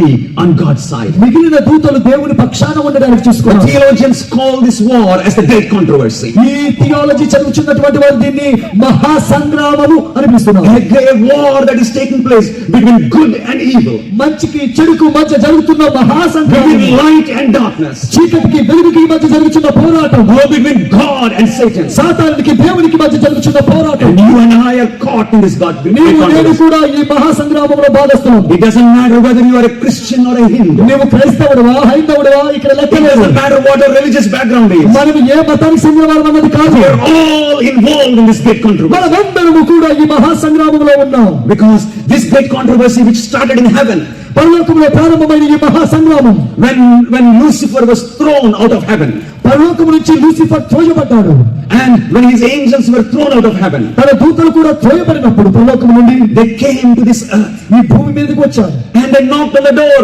be on God's side. మిగిలిన దూతలు దేవుని పక్షాన ఉండడానికి The చూసుకున్నారు theologians call this war as the great controversy. ఈ థియాలజీ చదువుతున్నటువంటి వారు దీన్ని మహా సంగ్రామము అనిపిస్తున్నారు A great war that is taking place between good and evil, మంచికి చెడుకు మధ్య జరుగుతున్న మహా సంగ్రామం between light and darkness, చీకటికి వెలుగుకి మధ్య జరుగుతున్న పోరాటం war between God and Satan. సాతానికి దేవునికి మధ్య జరుగుతున్న పోరాటం And you and I are caught in this God నేను. కూడా ఈ మహా సంగ్రామంలో బాధస్తున్నాం It doesn't matter whether you are a Christian or a Hindu. నీవు క్రైస్తవుడువా హైందవుడువా ఇక్కడ It లెక్కలేదు doesn't matter what our religious background is. మనం ఏ మతానికి చెందిన వారు అన్నది కాదు We are all involved in this great controversy. మనమందరము కూడా ఈ మహా సంగ్రామంలో ఉన్నాం Because this great controversy which started in heaven పరలోకంలో ప్రారంభమైన ఈ మహా సంగ్రామం when, when Lucifer was thrown out of heaven పరలోకం నుంచి లూసిఫర్ త్రోయబడ్డాడు and when his angels were thrown out of heaven, తన దూతలు కూడా త్రోయబడినప్పుడు పరలోకం నుండి they came to this earth ఈ భూమి మీదకి వచ్చారు and they knocked on the door.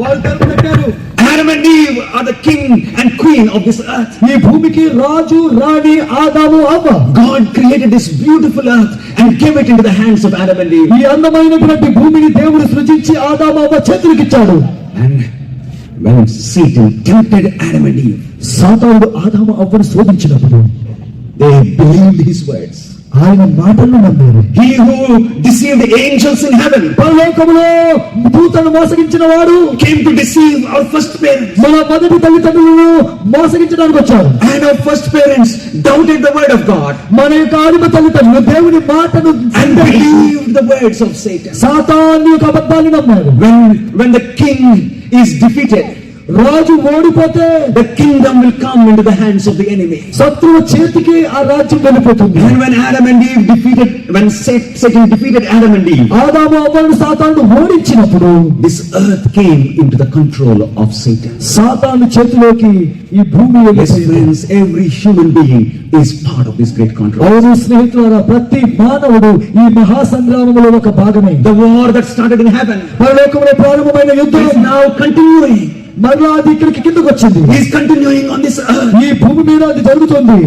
వారు తలుపు తట్టారు Adam and Eve are the king and queen of this earth. ఈ భూమికి రాజు రాణి ఆదాము అవ్వ God created this beautiful earth and gave it into the hands of Adam and Eve. ఈ అందమైనటువంటి భూమిని దేవుడు సృజించి ఆదాము అవ్వ చేతులకిచ్చాడు And when Satan tempted Adam and Eve, సాతానుడు ఆదాము అవ్వను శోధించినప్పుడు they believed his words. ఆయన మాటలను నమ్మారు He who deceived the angels in heaven పరలోకములో దూతను మోసగించిన వాడు came to deceive our first parents. మన మొదటి తల్లిదండ్రులను మోసగించడానికి వచ్చారు And our first parents doubted the word of God మన యొక్క ఆదిమ తల్లిదండ్రులు దేవుని మాటను and believed the words of Satan. సాతాన్ని యొక్క అబద్ధాన్ని నమ్మారు When, when the king is defeated, రాజు ఓడిపోతే the kingdom will come into the hands of the enemy. శత్రువు చేతికి ఆ రాజ్యం వెళ్ళిపోతుంది And when Adam and Eve defeated, when Sa- Satan defeated Adam and Eve, ఆదాము అవ్వను సాతాను ఓడించినప్పుడు this earth came into the control of Satan. సాతాను చేతిలోకి ఈ భూమి friends, every human being is part of this great control. అవును స్నేహితులారా ప్రతి మానవుడు ఈ మహా సంగ్రామంలో ఒక భాగమే The war that started in heaven పరలోకంలో ప్రారంభమైన యుద్ధం is now continuing. మరలా వచ్చింది. ఇస్ కంటిన్యూయింగ్ భూమి మీద అది జరుగుతుంది.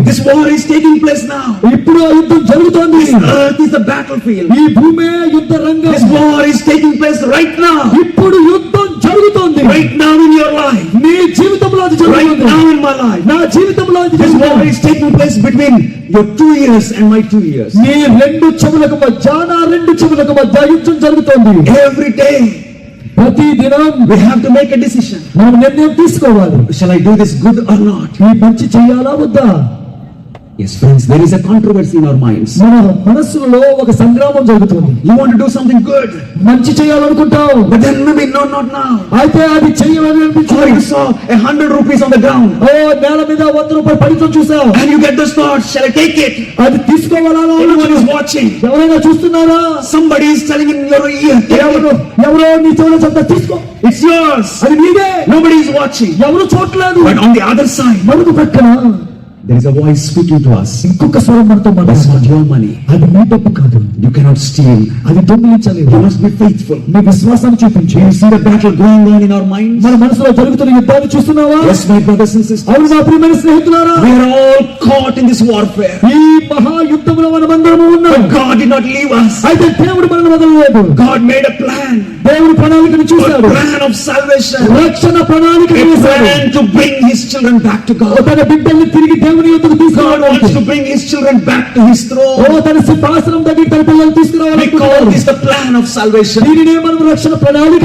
ప్లేస్ నౌ ఇప్పుడు యుద్ధం జరుగుతుంది. ఎర్త్ ఈ భూమే యుద్ధ రంగం. This taking place right now ఇప్పుడు యుద్ధం జరుగుతుంది. రైట్ నౌ లైఫ్ మీ జీవితంలో అది లైఫ్ నా జీవితంలో taking place between your 2 years my 2 years రెండు చెవులకు మధ్య రెండు చెవులకు యుద్ధం జరుగుతుంది. ఎవ్రీ డే ప్రతి దినం we have to make a decision మనం నిర్ణయం తీసుకోవాలి. Shall I do this good or not ఈ మంచి చేయాలా వద్దా? Yes, friends, there is a controversy in our minds. మన మనస్సులో ఒక సంగ్రామం జరుగుతుంది You want to do something good, మంచి చేయాలనుకుంటావు but then maybe no, not now. అయితే అది చేయమని Or అనిపించింది you saw a hundred rupees on the ground ఓ నేల మీద వంద రూపాయలు పడితో చూసావు and you get this thought, shall I take it? అది తీసుకోవాలా Everyone is watching. ఎవరైనా చూస్తున్నారా Somebody is telling in your ear, ఎవరు. ఎవరో నీ చెవులో చెప్తా తీసుకో It's yours. అది నీదే Nobody is watching. ఎవరు చూడలేదు But on the other side, మరొక ప్రక్కన there is a voice speaking to us. ఇంకొక స్వరం మనతో మాట్లాడుతుంది not your money. అది నీ డబ్బు కాదు You cannot steal. అది దొంగిలించలేదు You must be faithful. నీ విశ్వాసాన్ని చూపించు You see the battle going on in our minds? మన మనసులో జరుగుతున్న యుద్ధాన్ని చూస్తున్నావా Yes, my brothers and sisters. అవును నా ప్రియమైన స్నేహితులారా We are all caught in this warfare. ఈ మహా యుద్ధంలో మనమందరము did not leave us. అయితే దేవుడు మనల్ని వదలలేదు God made a plan. దేవుడు ప్రణాళికను A చూశాడు plan of salvation. రక్షణ ప్రణాళిక వేశాడు plan to bring his children back to God. తన బిడ్డల్ని తిరిగి దేవుని యొద్దకు God wants to bring his children back to his oh throne. తన సింహాసనం దగ్గర తన పిల్లలు We call తీసుకురావాలనుకుంటున్నాడు this the plan of salvation. దీనినే మనం రక్షణ ప్రణాళిక